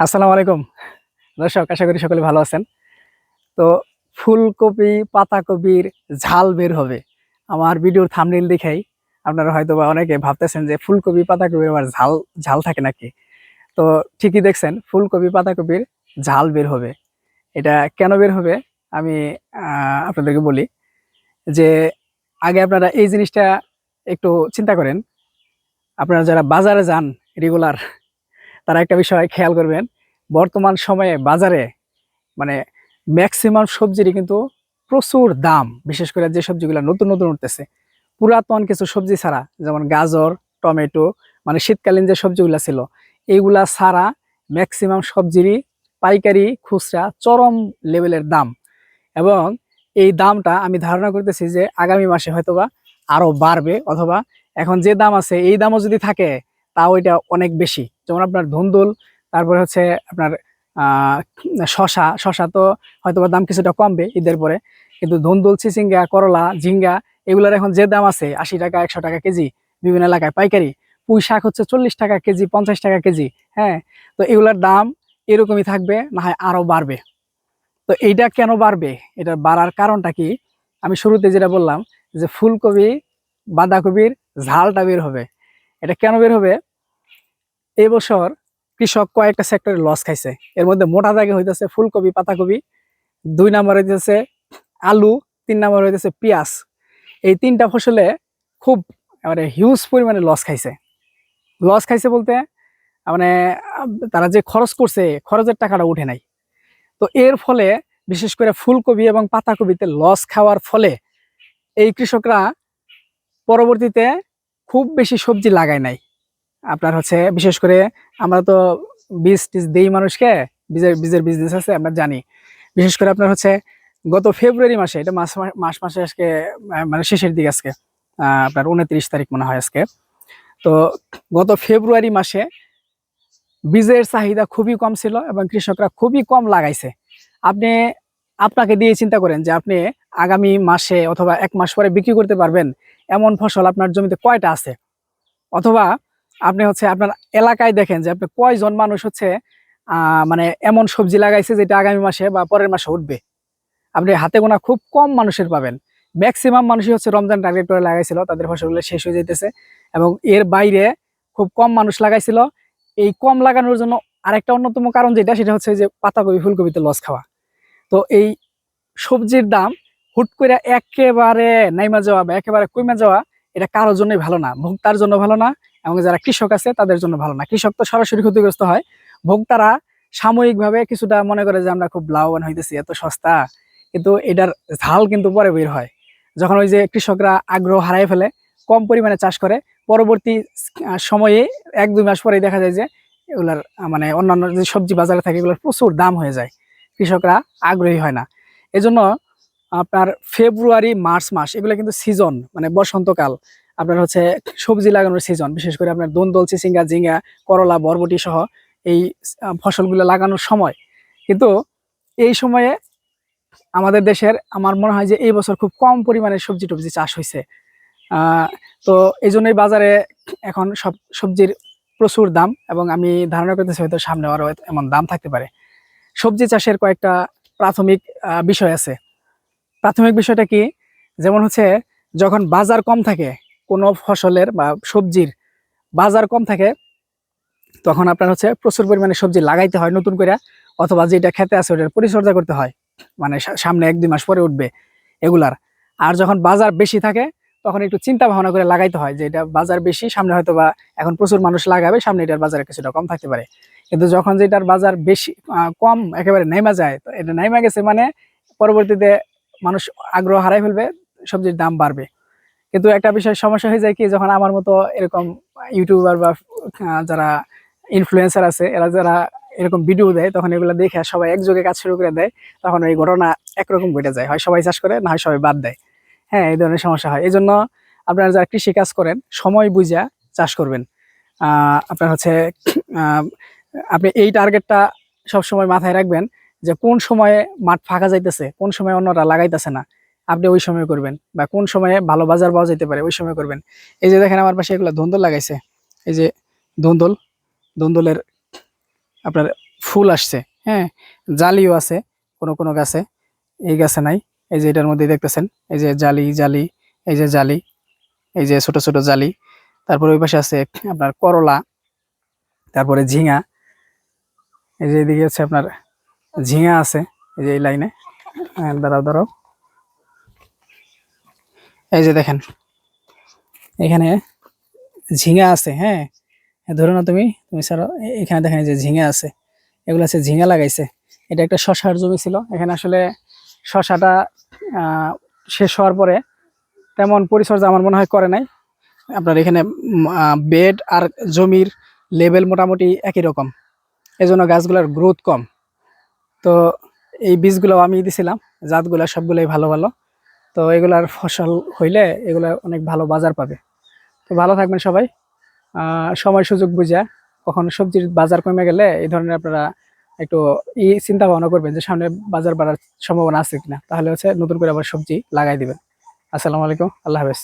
আসসালামু আলাইকুম। দর্শক, আশা করি সকলে ভালো আছেন। তো ফুলকপি, পাতাকপির ঝাল বের হবে। আমার ভিডিওর থামনেল দেখেই আপনারা হয়তো বা অনেকে ভাবতেছেন যে ফুলকপি, পাতাকপির আবার ঝাল ঝাল থাকে নাকি? তো ঠিকই দেখছেন, ফুলকপি, পাতাকপির ঝাল বের হবে। এটা কেন বের হবে? আমি আপনাদেরকে বলি যে আগে আপনারা এই জিনিসটা একটু চিন্তা করেন। আপনারা যারা বাজারে যান রেগুলার তারা একটা বিষয় খেয়াল করবেন, বর্তমান সময়ে বাজারে মানে ম্যাক্সিমাম সবজিরই কিন্তু প্রচুর দাম, বিশেষ করে যে সবজিগুলো নতুন নতুন উঠতেছে। পুরাতন কিছু সবজি ছাড়া, যেমন গাজর, টমেটো মানে শীতকালীন যে সবজিগুলো ছিল, এইগুলা ছাড়া ম্যাক্সিমাম সবজিরই পাইকারি খুচরা চরম লেভেলের দাম। এবং এই দামটা আমি ধারণা করতেছি যে আগামী মাসে হয়তোবা আরও বাড়বে, অথবা এখন যে দাম আছে, এই দামও যদি থাকে তাও এটা অনেক বেশি। যেমন আপনার ধুন্দুল, তারপরে হচ্ছে আপনার শশা শশা তো হয়তোবা দাম কিছুটা কমবে ঈদের পরে। কিন্তু ধুন্দুল চিচিঙ্গা করলা, ঝিঙ্গা, এগুলোর এখন যে দাম আছে, আশি টাকা, একশো টাকা কেজি, বিভিন্ন এলাকায় পাইকারি। পুঁই শাক হচ্ছে চল্লিশ টাকা কেজি, পঞ্চাশ টাকা কেজি হ্যাঁ? তো এগুলোর দাম এরকমই থাকবে, না হয় আরও বাড়বে। তো এইটা কেন বাড়বে? এটার বাড়ার কারণটা কি? আমি শুরুতে যেটা বললাম, যে ফুলকপি, বাঁধাকপির ঝালটা বের হবে। এটা কেন বের হবে? এই বছর কৃষক কয়েকটা সেক্টরে লস খাইছে। এর মধ্যে মোটা দাগে হইতেছে ফুলকপি, পাতাকপি, দুই নাম্বার হইতেছে আলু, তিন নাম্বার হইতেছে পেঁয়াজ। এই তিনটা ফসলে খুব মানে হিউজ পরিমাণে লস খাইছে। লস খাইছে বলতে মানে তারা যে খরচ করছে, খরচের টাকাটা উঠে নাই। তো এর ফলে বিশেষ করে ফুলকপি এবং পাতাকপিতে লস খাওয়ার ফলে এই কৃষকরা পরবর্তীতে খুব বেশি সবজি লাগায় নাই। আপনার হচ্ছে, বিশেষ করে আমরা তো বীজ টিজ দেই মানুষকে, বীজের বীজের বিজনেস আছে, আমরা জানি। বিশেষ করে আপনার হচ্ছে, গত ফেব্রুয়ারি মাসে, এটা মাস মাস, মাসে আজকে মানে শেষের দিকে আজকে আপনার উনত্রিশ তারিখ মনে হয় আজকে। তো গত ফেব্রুয়ারি মাসে বীজের চাহিদা খুবই কম ছিল এবং কৃষকরা খুবই কম লাগাইছে। আপনি, আপনাকে দিয়ে চিন্তা করেন যে আপনি আগামী মাসে অথবা এক মাস পরে বিক্রি করতে পারবেন এমন ফসল আপনার জমিতে কয়টা আছে? অথবা আপনি হচ্ছে আপনার এলাকায় দেখেন যে আপনি কয়জন মানুষ হচ্ছে মানে এমন সবজি লাগাইছে যেটা আগামী মাসে বা পরের মাসে উঠবে। আপনি হাতে গোনা খুব কম মানুষের পাবেন। ম্যাক্সিমাম মানুষই হচ্ছে রমজান টার্গেট করে লাগাইছিল, তাদের ফসলগুলো শেষ হয়ে যেতেছে এবং এর বাইরে খুব কম মানুষ লাগাইছিল। এই কম লাগানোর জন্য আরেকটা অন্যতম কারণ যেটা, সেটা হচ্ছে যে পাতাকপি, ফুলকপিতে লস খাওয়া। তো এই সবজির দাম হুট করে একেবারে নাইমা যাওয়া বা একেবারে কমে যাওয়া, এটা কারোর জন্যই ভালো না। ভোক্তার জন্য ভালো না, এবং যারা কৃষক আছে, তাদের জন্য ভালো না। কৃষক তো সরাসরি ক্ষতিগ্রস্ত হয়। ভোক্তারা সাময়িকভাবে কিছুটা মনে করে যে, আমরা খুব লাভবান হইতেছি, এত সস্তা। কিন্তু এটার ঝাল কিন্তু পরে বের হয়। যখন ওই যে কৃষকরা আগ্রহ হারাই ফেলে, কম পরিমাণে চাষ করে, পরবর্তী সময়ে এক, দুই মাস পরেই দেখা যায় যে, এগুলার মানে অন্যান্য যে সবজি বাজারে থাকে, এগুলোর প্রচুর দাম হয়ে যায়। কৃষকরা আগ্রহী হয় না। এজন্য আপনার ফেব্রুয়ারি মার্চ মাস, এগুলো কিন্তু সিজন মানে বসন্তকাল। আপনার হচ্ছে সবজি লাগানোর সিজন বিশেষ করে আপনার দোন্দল, চিচিঙ্গা, ঝিঙ্গা, করলা, বরবটি সহ এই ফসলগুলো লাগানোর সময়। কিন্তু এই সময়ে আমাদের দেশের, আমার মনে হয় যে এই বছর খুব কম পরিমাণে সবজি টবজি চাষ হয়েছে তো এই জন্যই বাজারে এখন সব, সবজির প্রচুর দাম এবং আমি ধারণা করতেছি হয়তো সামনে আরও এমন দাম থাকতে পারে। সবজি চাষের কয়েকটা প্রাথমিক বিষয় আছে। প্রাথমিক বিষয়টা কি? যেমন হচ্ছে, যখন বাজার কম থাকে, কোনো ফসলের বা সবজির বাজার কম থাকে, তখন আপনার হচ্ছে প্রচুর পরিমাণে সবজি লাগাইতে হয় নতুন করে অথবা যেটা খেতে আছে ওটার পরিচর্যা করতে হয়। মানে সামনে এক দুই মাস পরে উঠবে এগুলার। আর যখন বাজার বেশি থাকে, তখন একটু চিন্তা ভাবনা করে লাগাইতে হয় যে এটা বাজার বেশি, সামনে হয়তো বা এখন প্রচুর মানুষ লাগাবে, সামনে এটার বাজারে কিছুটা কম থাকতে পারে। কিন্তু যখন যেটার বাজার বেশি কম একেবারে নাইমা যায়, তো এটা নাইমা গেছে মানে পরবর্তীতে মানুষ আগ্রহ হারাই ফেলবে, সবজির দাম বাড়বে। কিন্তু একটা বিষয় সমস্যা হয়ে যায় কি, যখন আমার মতো এরকম ইউটিউবার বা যারা ইনফ্লুয়েন্সার আছে, এরা যারা এরকম ভিডিও দেয়, তখন এগুলো দেখে সবাই একযোগে কাজ শুরু করে দেয়, তখন এই ঘটনা একরকম ঘটে যায়। হয় সবাই চাষ করে, না হয় সবাই বাদ দেয়। হ্যাঁ এই ধরনের সমস্যা হয়। এই জন্য আপনারা যারা কৃষি কাজ করেন, সময় বুঝা চাষ করবেন। আপনার হচ্ছে আপনি এই টার্গেটটা সবসময় মাথায় রাখবেন যে কোন সময়ে মাঠ ফাঁকা যাইতেছে, কোন সময় অন্যরা লাগাইতেছে না, আপনি ওই সময় করবেন বা কোন সময়ে ভালো বাজার পাওয়া যেতে পারে, ওই সময় করবেন। এই যে দেখেন আমার পাশে এগুলো ধুন্দল লাগাইছে, এই যে ধুন্দল, ধুন্দলের আপনার ফুল আসছে হ্যাঁ জালিও আছে, কোনো কোনো গাছে, এই গাছে নাই, এই যে এটার মধ্যে দেখতেছেন, এই যে জালি জালি, এই যে জালি, এই যে ছোট ছোট জালি, তারপরে ওই পাশে আছে আপনার করলা, তারপরে ঝিঙা, এই যে এদিকে আছে আপনার ঝিঙা আছে এই যে এই লাইনে। হ্যাঁ, দাঁড়াও দাঁড়াও। এই যে দেখেন এখানে ঝিঙা আছে হ্যাঁ? ধরো না তুমি তুমি স্যার এখানে দেখেন যে ঝিঙা আছে এগুলো আছে ঝিঙা লাগাইছে। এটা একটা শশার জমি ছিল এখানে আসলে শশাটা শেষ হওয়ার পরে তেমন পরিচর্যা আমার মনে হয় করে নাই। আপনার এখানে বেড আর জমির লেভেল মোটামুটি একই রকম। এই জন্য গাছগুলোর গ্রোথ কম। তো এই বীজগুলো আমি দিছিলাম, জাতগুলো সবগুলোই ভালো ভালো। তো এগুলার ফসল হইলে এগুলা অনেক ভালো বাজার পাবে। তো ভালো থাকবেন সবাই। সময় সুযোগ বুঝে কখন সবজির বাজার কমে গেলে এই ধরনের আপনারা একটু ই চিন্তা ভাবনা করবেন যে সামনে বাজার বাড়ার সম্ভাবনা আছে কিনা। তাহলে হচ্ছে নতুন করে আবার সবজি লাগাই দিবেন। আসসালামু আলাইকুম, আল্লাহ হাফেজ।